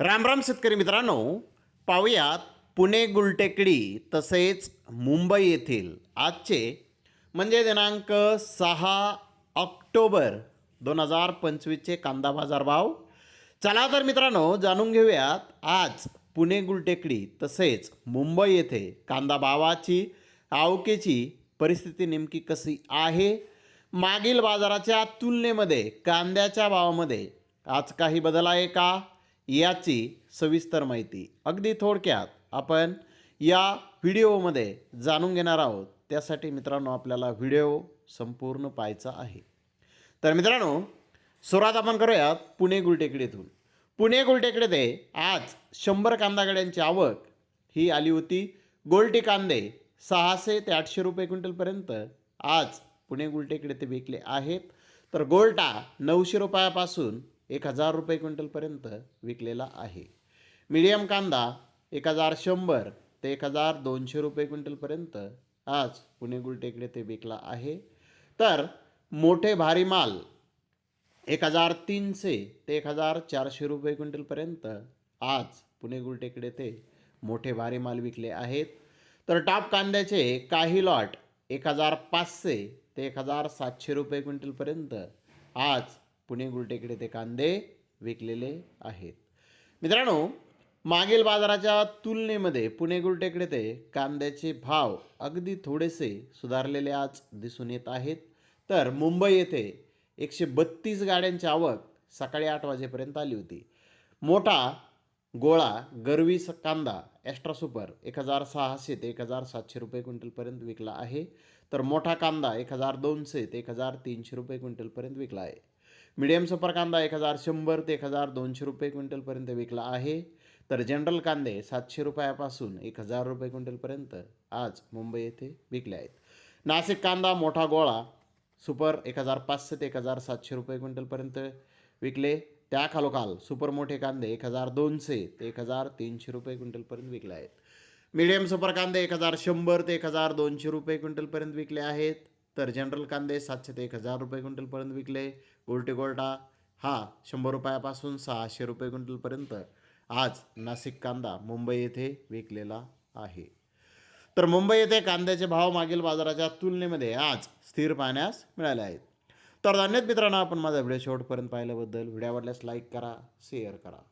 रामराम शेतकरी मित्रांनो. पाहूयात पुणे गुलटेकडी तसेच मुंबई येथील आजचे म्हणजे दिनांक सहा ऑक्टोबर दोन हजार पंचवीसचे कांदा बाजार भाव. चला तर मित्रांनो जाणून घेऊयात आज पुणे गुलटेकडी तसेच मुंबई येथे कांदा भावाची आवकेची परिस्थिती नेमकी कशी आहे? मागील बाजाराच्या तुलनेमध्ये कांद्याच्या भावामध्ये आज काही बदल आहे का? याची सविस्तर माहिती. अगदी थोडक्यात आपण या व्हिडिओमध्ये जाणून घेणार आहोत. त्यासाठी मित्रांनो आपल्याला व्हिडिओ संपूर्ण पाहायचा आहे. तर मित्रांनो सुरुवात आपण करूयात पुणे गुलटेकडीतून. पुणे गुलटेकडे आज शंभर कांदा गाड्यांची आवक ही आली होती. गोल्टी कांदे सहाशे ते आठशे रुपये क्विंटलपर्यंत आज पुणे गुलटेकडे ते विकले आहेत. तर गोल्टा नऊशे रुपयापासून एक हजार रुपये क्विंटलपर्यंत विकलेला आहे. मीडियम कांदा एक हजार शंभर ते एक हजार दोनशे रुपये क्विंटलपर्यंत आज पुणे गुलटेकडे ते विकला आहे. तर मोठे भारी माल एक हजार तीनशे ते एक हजार चारशे रुपये क्विंटलपर्यंत आज पुणे गुलटेकडे ते मोठे भारी माल विकले आहेत. तर टाप कांद्याचे काही लॉट एक हजार पाचशे ते एक हजार सातशे रुपये क्विंटलपर्यंत आज पुणे गुलटेकडे ते कांदे विकलेले आहेत. मित्रांनो मागील बाजाराच्या तुलनेमध्ये पुणे गुलटेकडे ते कांद्याचे भाव अगदी थोडेसे सुधारलेले आज दिसून येत आहेत. तर मुंबई येथे एकशे बत्तीस गाड्यांची आवक सकाळी आठ वाजेपर्यंत आली होती. मोठा गोळा गरवी स- कांदा एक्स्ट्रा सुपर एक हजार सहाशे ते एक हजार सातशे रुपये क्विंटलपर्यंत विकला आहे. तर मोठा कांदा एक हजार दोनशे ते एक हजार तीनशे रुपये क्विंटलपर्यंत विकला आहे. मिडियम सुपर कांदा एक हजार शंभर ते एक हजार दोनशे रुपये क्विंटलपर्यंत विकला आहे. तर जनरल कांदे सातशे रुपयापासून एक हजार रुपये क्विंटलपर्यंत आज मुंबई येथे विकले आहेत. नाशिक कांदा मोठा गोळा सुपर एक हजार पाचशे ते एक हजार सातशे रुपये क्विंटलपर्यंत विकले. त्याखालोखाल सुपर मोठे कांदे एक हजार दोनशे ते एक हजार तीनशे रुपये क्विंटलपर्यंत विकले आहेत. मीडियम सुपर कांदे एक हजार शंभर ते एक हजार दोनशे रुपये क्विंटलपर्यंत विकले आहेत. तर जनरल कांदे सातशे ते एक हजार रुपये क्विंटलपर्यंत विकले. गोल्टी गोल्टा हा शंभर रुपयापासून सहाशे रुपये क्विंटलपर्यंत. आज नाशिक कांदा मुंबई येथे विकलेला आहे. तर मुंबई येथे कांद्याचे भाव मागील बाजाराच्या तुलनेमध्ये आज स्थिर पाहण्यास मिळाले आहेत. तर धन्यवाद मित्रांनो आपण माझा व्हिडिओ शेवटपर्यंत पाहिल्याबद्दल व्हिडिओ आवडल्यास लाईक करा शेअर करा.